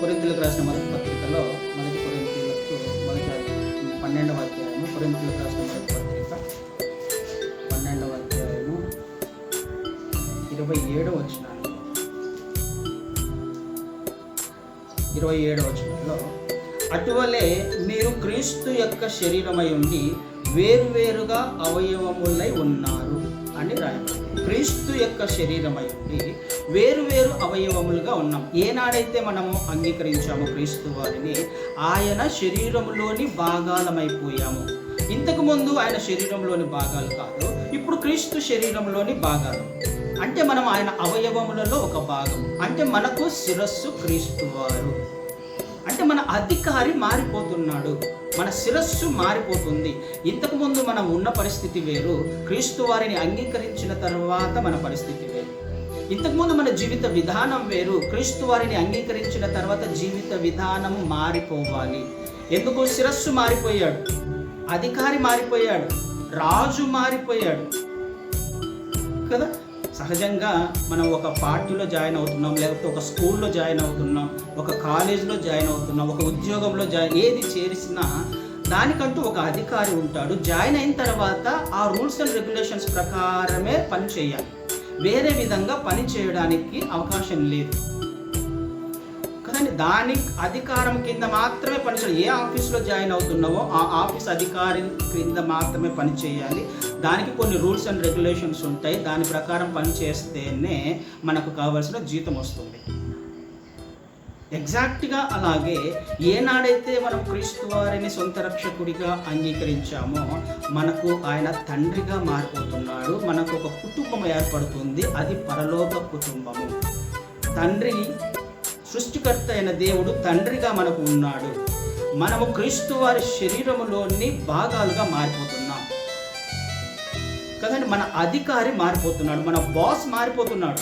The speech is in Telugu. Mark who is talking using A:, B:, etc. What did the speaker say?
A: కొరింతలకు రాసిన మొదటి పత్రికలో మొదటి కొరింతలకు మొదటి పన్నెండవ అధ్యాయము కొరింతలకు రాసిన మొదటి పత్రిక పన్నెండవ అధ్యాయము ఇరవై ఏడవ వచ్చిన ఇరవై ఏడవ వచనంలో అటువలే మీరు క్రీస్తు యొక్క శరీరమై ఉండి వేరువేరుగా అవయవములై ఉన్నారు అని రాయబడింది. క్రీస్తు యొక్క శరీరమై ఉండి వేరు అవయవములుగా ఉన్నాం. ఏనాడైతే మనము అంగీకరించామో క్రీస్తు వారిని ఆయన శరీరంలోని భాగాలమైపోయాము ఇంతకు ముందు ఆయన శరీరంలోని భాగాలు కాదు ఇప్పుడు క్రీస్తు శరీరంలోని భాగాలు. అంటే మనం ఆయన అవయవములలో ఒక భాగం. అంటే మనకు శిరస్సు క్రీస్తు వారు. మన అధికారి మారిపోతున్నాడు. మన శిరస్సు మారిపోతుంది. ఇంతకుముందు మనం ఉన్న పరిస్థితి వేరు. క్రీస్తు వారిని అంగీకరించిన తర్వాత మన పరిస్థితి వేరు. ఇంతకుముందు మన జీవిత విధానం వేరు. క్రీస్తు వారిని అంగీకరించిన తర్వాత జీవిత విధానం మారిపోవాలి. ఎందుకు? శిరస్సు మారిపోయాడు. అధికారి మారిపోయాడు. రాజు మారిపోయాడు. కదా? సహజంగా మనం ఒక పార్టీలో జాయిన్ అవుతున్నాం లేకపోతే ఒక స్కూల్లో జాయిన్ అవుతున్నాం ఒక కాలేజ్లో జాయిన్ అవుతున్నాం ఒక ఉద్యోగంలో జాయిన్ ఏది చేరిసినా దానికంటూ ఒక అధికారి ఉంటాడు. జాయిన్ అయిన తర్వాత ఆ రూల్స్ అండ్ రెగ్యులేషన్స్ ప్రకారమే పని చేయాలి. వేరే విధంగా పని చేయడానికి అవకాశం లేదు. కానీ దాని అధికారం కింద మాత్రమే పనిచేయాలి. ఏ ఆఫీస్లో జాయిన్ అవుతున్నావో ఆ ఆఫీస్ అధికారి కింద మాత్రమే పని చేయాలి. దానికి కొన్ని రూల్స్ అండ్ రెగ్యులేషన్స్ ఉంటాయి. దాని ప్రకారం పని చేస్తేనే మనకు కావాల్సిన జీతం వస్తుంది. ఎగ్జాక్ట్గా అలాగే ఏనాడైతే మనం క్రీస్తు వారిని సొంత రక్షకుడిగా అంగీకరించామో మనకు ఆయన తండ్రిగా మారిపోతున్నాడు. మనకు ఒక కుటుంబం ఏర్పడుతుంది. అది పరలోక కుటుంబము. తండ్రి సృష్టికర్త అయిన దేవుడు తండ్రిగా మనకు ఉన్నాడు. మనము క్రీస్తు వారి శరీరములోని భాగాలుగా మారిపోతున్నాం. కదండి మన అధికారి మారిపోతున్నాడు మన బాస్ మారిపోతున్నాడు.